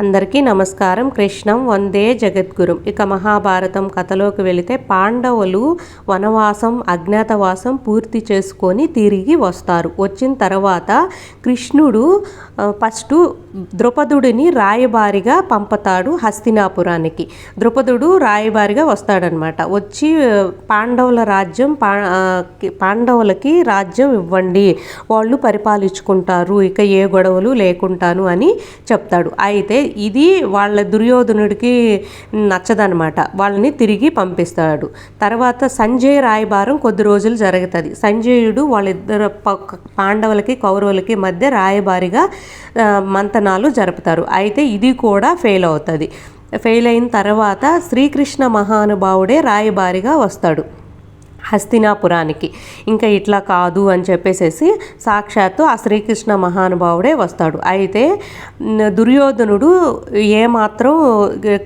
అందరికీ నమస్కారం. కృష్ణం వందే జగద్గురు. ఇక మహాభారతం కథలోకి వెళితే పాండవులు వనవాసం అజ్ఞాతవాసం పూర్తి చేసుకొని తిరిగి వస్తారు. వచ్చిన తర్వాత కృష్ణుడు ఫస్ట్ ద్రుపదుడిని రాయబారిగా పంపుతాడు హస్తినాపురానికి. ద్రుపదుడు రాయబారిగా వస్తాడనమాట వచ్చి పాండవుల రాజ్యం పా పాండవులకి రాజ్యం ఇవ్వండి. వాళ్ళు పరిపాలించుకుంటారు. ఇక ఏ గొడవలు లేకుంటాను అని చెప్తాడు. అయితే ఇది వాళ్ళ దుర్యోధనుడికి నచ్చదనమాట వాళ్ళని తిరిగి పంపిస్తాడు. తర్వాత సంజయ్ రాయబారం కొద్ది రోజులు జరుగుతుంది. సంజయుడు వాళ్ళిద్దరు పాండవులకి కౌరవులకి మధ్య రాయబారిగా మంతనాలు జరుపుతారు. అయితే ఇది కూడా ఫెయిల్ అవుతుంది. ఫెయిల్ అయిన తర్వాత శ్రీకృష్ణ మహానుభావుడే రాయబారిగా వస్తాడు. హస్తినాపురానికి. ఇంకా ఇట్లా కాదు అని చెప్పేసేసి సాక్షాత్తు ఆ శ్రీకృష్ణ మహానుభావుడే వస్తాడు. అయితే దుర్యోధనుడు ఏమాత్రం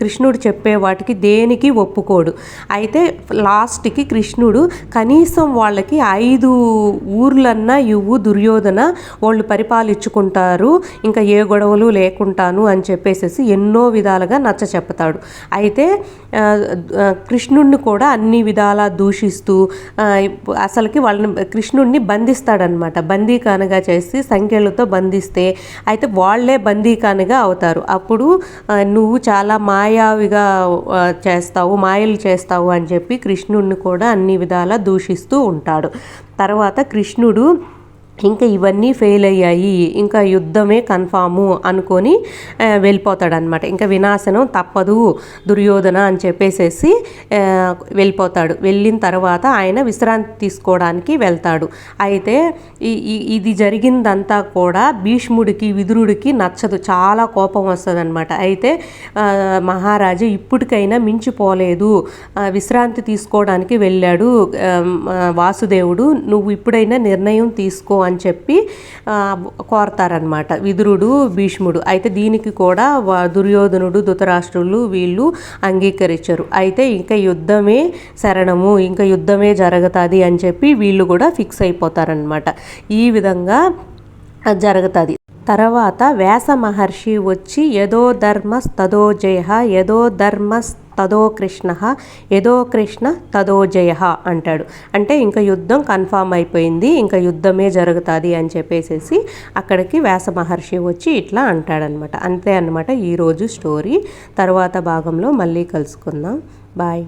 కృష్ణుడు చెప్పే వాటికి దేనికి ఒప్పుకోడు. అయితే లాస్ట్కి కృష్ణుడు కనీసం వాళ్ళకి ఐదు ఊర్లన్నా ఇవ్వు దుర్యోధన వాళ్ళు పరిపాలించుకుంటారు. ఇంకా ఏ గొడవలు లేకుంటాను అని చెప్పేసేసి ఎన్నో విధాలుగా నచ్చ చెప్తాడు అయితే కృష్ణుడిని కూడా అన్ని విధాలా దూషిస్తూ అసలుకి వాళ్ళని కృష్ణుడిని బంధిస్తాడనమాట బందీకానగా చేసి సంఖ్యలతో బంధిస్తే అయితే వాళ్ళే బందీకానగా అవుతారు. అప్పుడు నువ్వు చాలా మాయావిగా చేస్తావు మాయలు చేస్తావు అని చెప్పి కృష్ణుడిని కూడా అన్ని విధాలా దూషిస్తూ ఉంటాడు. తర్వాత కృష్ణుడు ఇంకా ఇవన్నీ ఫెయిల్ అయ్యాయి. ఇంకా యుద్ధమే కన్ఫాము అనుకొని వెళ్ళిపోతాడనమాట ఇంకా వినాశనం తప్పదు దుర్యోధన అని చెప్పేసేసి వెళ్ళిపోతాడు. వెళ్ళిన తర్వాత ఆయన విశ్రాంతి తీసుకోవడానికి వెళ్తాడు. అయితే ఇది జరిగిందంతా కూడా భీష్ముడికి విదురుడికి నచ్చదు. చాలా కోపం వస్తుంది అనమాట అయితే మహారాజు ఇప్పటికైనా మించిపోలేదు. విశ్రాంతి తీసుకోవడానికి వెళ్ళాడు. వాసుదేవుడు నువ్వు ఇప్పుడైనా నిర్ణయం తీసుకో అని చెప్పి కోరతారనమాట విదురుడు భీష్ముడు. అయితే దీనికి కూడా దుర్యోధనుడు ధృతరాష్ట్రులు వీళ్ళు అంగీకరించరు. అయితే ఇంకా యుద్ధమే శరణము ఇంకా యుద్ధమే జరుగుతుంది అని చెప్పి వీళ్ళు కూడా ఫిక్స్ అయిపోతారనమాట ఈ విధంగా జరుగుతుంది. తర్వాత వ్యాస మహర్షి వచ్చి యదో ధర్మస్ తదో జయ యదో ధర్మస్ తదో కృష్ణ యదో కృష్ణ తదో జయ అంటాడు. అంటే ఇంకా యుద్ధం కన్ఫామ్ అయిపోయింది ఇంకా యుద్ధమే జరుగుతుంది అని చెప్పేసేసి అక్కడికి వ్యాస మహర్షి వచ్చి ఇట్లా అంటాడనమాట. అంతే అనమాట ఈరోజు స్టోరీ. తర్వాత భాగంలో మళ్ళీ కలుసుకుందాం. బాయ్.